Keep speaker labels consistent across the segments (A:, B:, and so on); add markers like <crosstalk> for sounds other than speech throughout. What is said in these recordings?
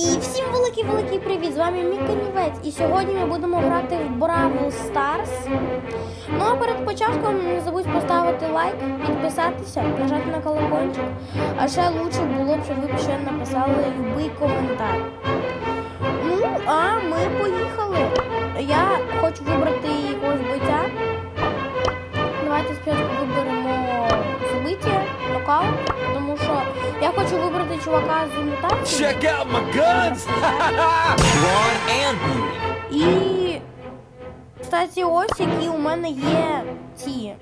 A: І всім великий-великий привіт! З вами Мій Канівець. І сьогодні ми будемо грати в Бравл Stars. Ну а перед початком не забудь поставити лайк, підписатися, нажати на колокольчик. А ще лучше було б, щоб ви ще написали будь-який коментар. Ну, а ми поїхали. Я хочу вибрати чувака з імітацією.
B: Check out my guns! <laughs> Blonde and.
A: І, кстати, ось які у мене є ці.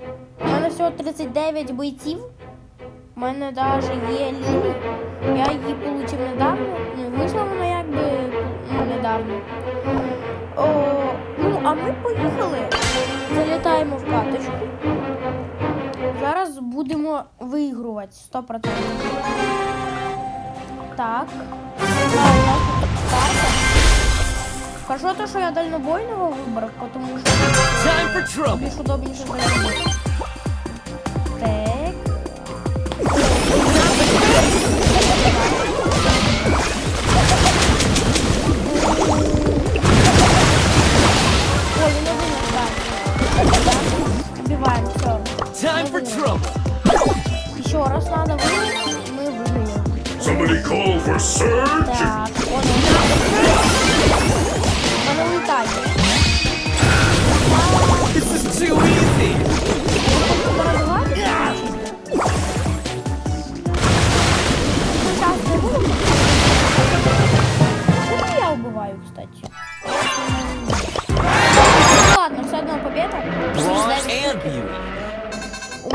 A: У мене всього 39 бойців. У мене навіть є Лілі. Я її отримав недавно. Ну, вийшла вона якби ну, недавно. О, ну, а ми поїхали. Залітаємо в каточку. Зараз будемо виігрувати 100%. Так. Да, у нас тут карта. Хорошо то, що я дальнобойного вибрав, тому що
B: Time for trouble.
A: більш удобніше дальнобой.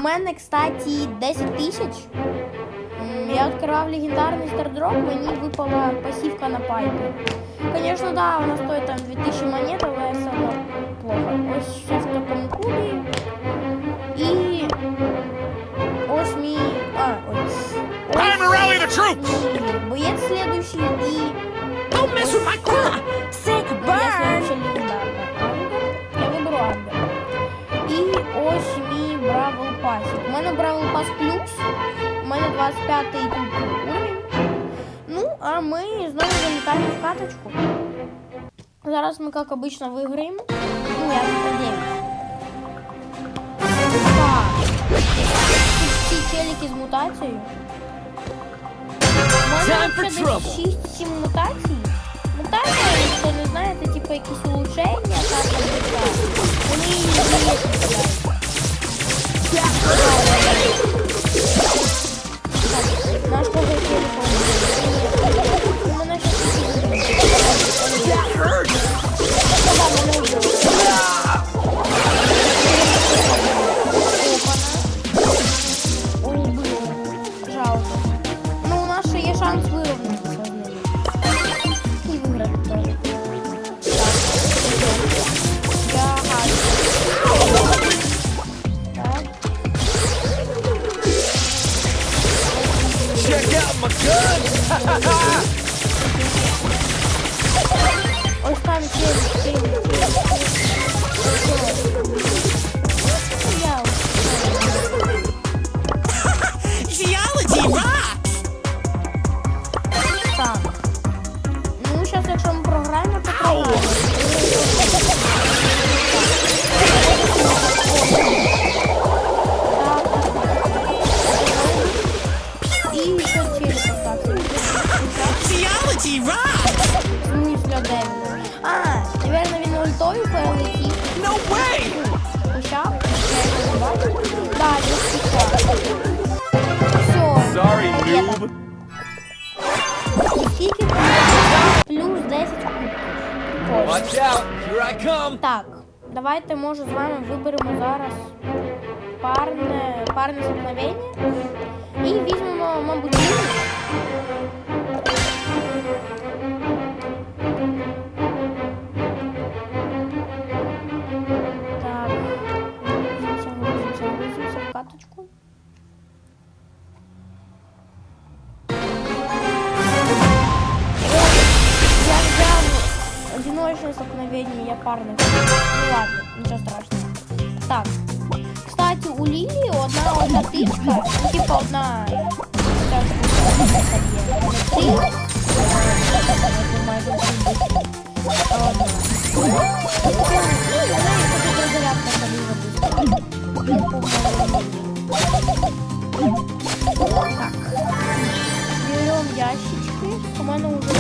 A: Мене, кстати, 10 тисяч. Я відкривав легендарний стардроп, мені випала пасівка на пайпі. Звісно, да, вона стоїть там 2000 монет, але все одно плохо. Ось ще в такому клубі. мене 25 тут уровень. Ну, а ми знову залітаємо в каточку. Зараз ми, як обично, виграємо. Ну, я так надеюсь. Так. Тут всі челіки з мутацією. У мене
B: Time for
A: взагалі
B: trouble.
A: десь 6-7 мутацій. Мутація, хто не знає, це типу якісь
B: guns.
A: Ось
C: Geology rocks!
A: В смысле, де він? А, наверное, він ультою перелетів.
B: No way.
A: Пущав? Я його не бачу. Да, він пущав. Все.
B: Sorry,
A: победа.
B: noob.
A: І скільки тут? Плюс 10 кубків. Прикольно.
B: Watch out. Here I come.
A: Так, давайте, може, з вами виберемо зараз парне, парне столкновення. І візьмемо, мабуть, Лілі. напарник. Ну ладно, ничего страшного. Так. Кстати, у Лили одна одна тычка, типа одна. Так. Берем ящички. Команда уже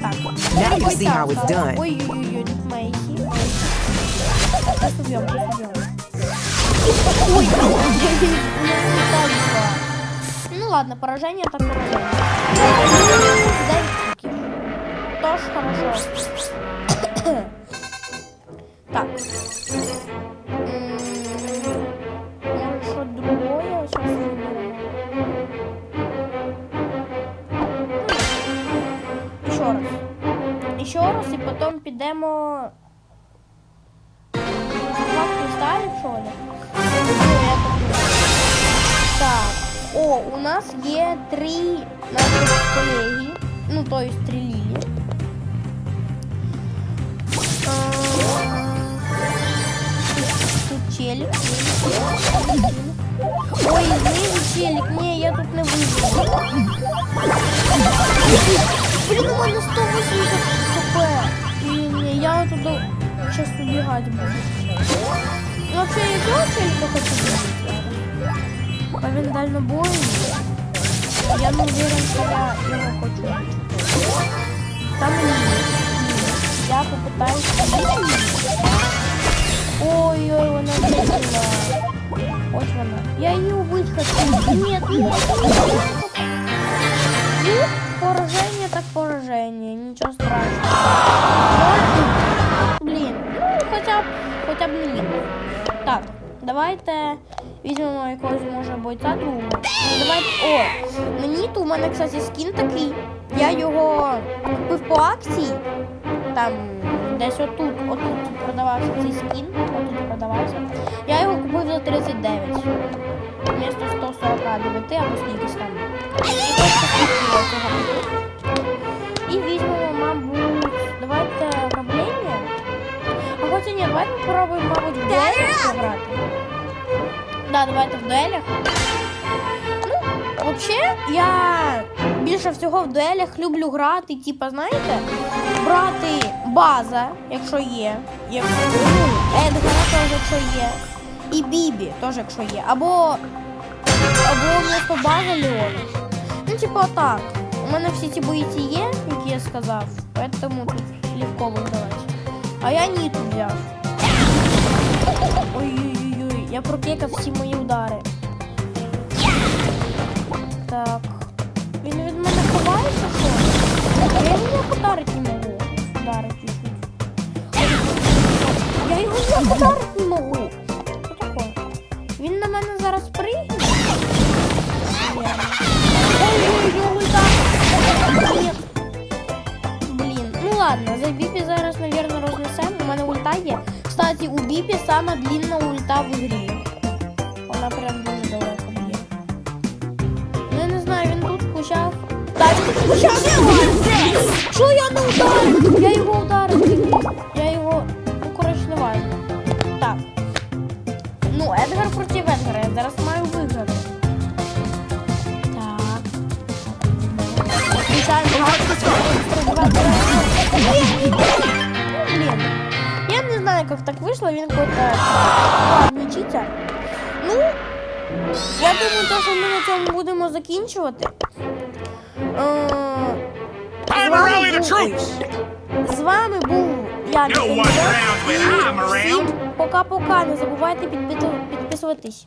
A: Так.
D: Now you see how it's done.
A: Ой-ой-ой, тут Мейсі. Сейчас убьем, сейчас убьем. Ой, ну, так было. Ну ладно, поражение так поражение. Дай кубки. Тоже хорошо. Ли? Так. О, у нас є три наших колеги. Ну, то есть три лілі. Тут челик. Ой, знизу челик. Ні, я тут не виживу. Блін, у мене 180 хп. Ні, ні, я оттуда сейчас убегать буду. Ну, вообще, я цього челика хочу бігати зараз. А він дальнобойний. Я не уверен, що я його хочу бити. Там ні. Я попытаюсь. Ой-ой, вона вийшла. Ось вона. Я її убить хочу. Нет, нет. Ну, поражение так поражение, ничего страшного. Давайте візьмемо якогось може бойця другого. Ну, давайте. О, на Ніту у мене, кстати, скін такий. Я його купив по акції. Там десь отут, отут продавався цей скін. Отут продавався. Я його купив за 39. Вместо 149 або скількись там. І візьмемо, мабуть, ні, давайте попробуємо, мабуть, в дуелях пограти. Да, давайте в дуелях. Ну, взагалі, я більше всього в дуелях люблю грати, типа, знаєте, брати база, якщо є. Якщо, ну, Едгара теж, якщо є. І Бібі теж, якщо є. Або, або вместо база Леона. Ну, типа, отак. У мене всі ці бойці є, які я сказав, поэтому тут легко вигравати. А я Ніту взяв. Ой-ой-ой, я прокекав всі мої удари. Так. Він від мене ховається, ладно, Бібі зараз, наверное, рознесемо. У мене ульта є. Кстати, у Бібі сама длинна ульта в ігрі. Вона прям дуже далеко б'є. Ну, я не знаю, він тут в кущах. Так, він тут в. Що я не ударив? Я його ударив. Я його, ну, коротше, не важно. Так. Ну, Едгар проти Едгара. Я зараз маю виграти. Так. Включаємо. Блін. Я не знаю, як так вийшло, він какой-то ладний читер. Ну, я думаю, то, що ми на цьому будемо закінчувати. Е, з вами був-! З вами був я, Микола. І всім пока-пока. Не забувайте підпису- підписуватись.